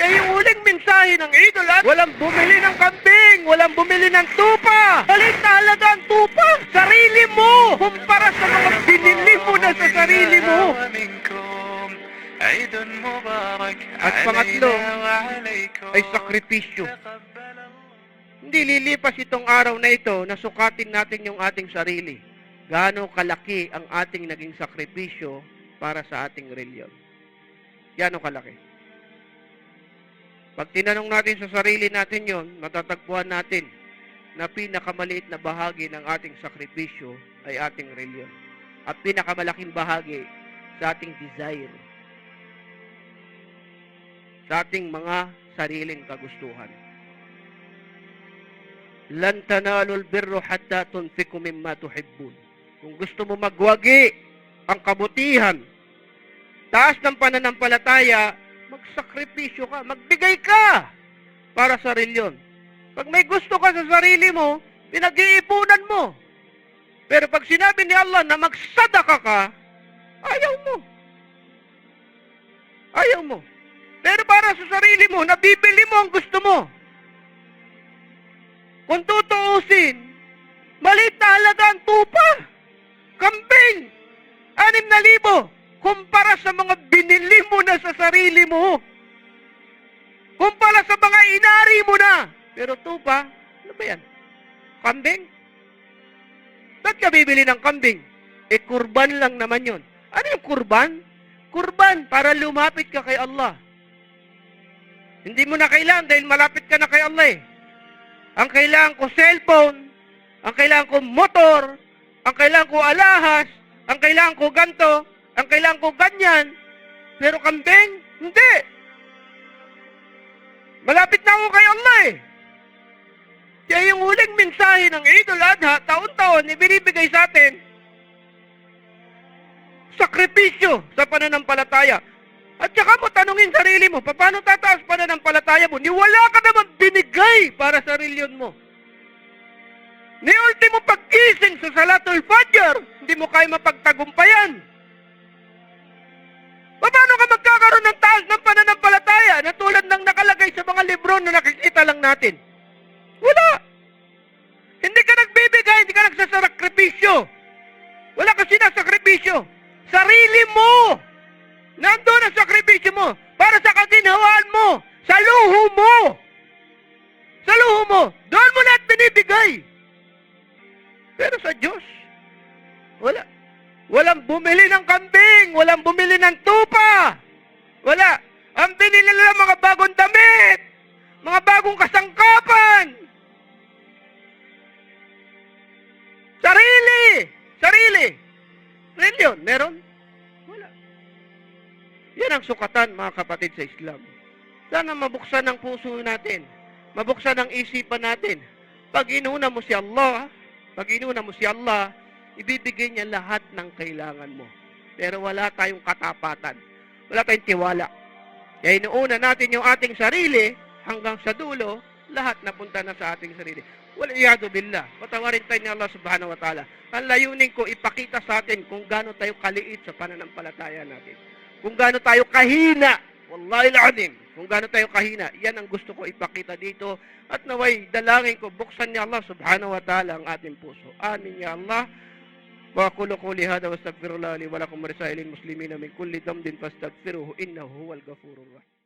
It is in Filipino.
Eh, yung huling mensahe ng idol at walang bumili ng kambing, walang bumili ng tupa. Balik talaga ang tupa. Sarili mo. Kumpara sa mga binili mo na sa sarili mo. At pangatlo, ay sakripisyo. Hindi lilipas itong araw na ito na sukatin natin yung ating sarili. Gaano kalaki ang ating naging sakripisyo para sa ating reliyon. Gaano kalaki. Pag tinanong natin sa sarili natin yon, matatagpuan natin na pinakamaliit na bahagi ng ating sakripisyo ay ating reliyon. At pinakamalaking bahagi sa ating desire. Sa ating mga sariling kagustuhan. Lan tanalu albirru hatta tunfiqu mimma tuhibbun. Kung gusto mo magwagi ang kabutihan, taas ng pananampalataya, magsakripisyo ka, magbigay ka para sa reliyon. Pag may gusto ka sa sarili mo, pinag-iipunan mo. Pero pag sinabi ni Allah na magsadaka ka, ayaw mo. Ayaw mo. Pero para sa sarili mo, nabibili mo ang gusto mo. Kung tutuusin, maliit na halaga ang tupa. Kambing. Anim na libo. Kumpara sa mga na sa sarili mo. Kumpara sa mga inari mo na. Pero tupa, ano ba yan? Kambing? Ba't ka bibili ng kambing? Eh, kurban lang naman yon. Ano yung kurban? Kurban para lumapit ka kay Allah. Hindi mo na kailangan dahil malapit ka na kay Allah eh. Ang kailangan ko cellphone, ang kailangan ko motor, ang kailangan ko alahas, ang kailangan ko ganto, ang kailangan ko ganyan. Pero kambing, hindi. Malapit na ako kay Allah eh. Kaya yung huling mensahe ng Idul Adha, taon-taon, ibinibigay sa atin, sakripisyo sa pananampalataya. At saka mo tanungin sarili mo, paano tataas pananampalataya mo? Ni wala ka naman binigay para sa reliyon mo. Ni ultimo pag-gising sa Salatul Fajr, hindi mo kaya mapagtagumpayan. Paano ka magkakaroon ng taas ng pananampalataya na tulad ng nakalagay sa mga libro na nakikita lang natin? Wala. Hindi ka nagbibigay, hindi ka nagsasakripisyo. Wala ka sinasakripisyo. Sarili mo! Nandun ang sakripisyo mo para sa kaginhawaan mo, sa luho mo. Sa luho mo. Doon mo lahat binibigay. Pero sa Diyos, wala. Walang bumili ng kambing, walang bumili ng tupa. Wala. Ang binili nila mga bagong damit, mga bagong kasangkapan. Sarili! Sarili! Reliyon, meron? Wala. Yan ang sukatan, mga kapatid sa Islam. Sana mabuksan ang puso natin. Mabuksan ang isipan natin. Pag inuna mo si Allah, pag inuna mo si Allah, ibibigay niya lahat ng kailangan mo. Pero wala tayong katapatan. Wala tayong tiwala. Kaya inuuna natin yung ating sarili hanggang sa dulo, lahat napunta na sa ating sarili. Wala iyado billah. Patawarin tayo ni Allah subhanahu wa ta'ala. Ang layunin ko, ipakita sa atin kung gaano tayo kaliit sa pananampalataya natin. Kung gaano tayo kahina. Wallahi al-adim. Kung gaano tayo kahina. Yan ang gusto ko ipakita dito. At naway, dalangin ko, buksan ni Allah subhanahu wa ta'ala ang ating puso. Amin ya Allah. وأقول قولي هذا واستغفر الله لي ولكم ولسائر المسلمين من كل ذنب فاستغفروه إنه هو الغفور الرحيم.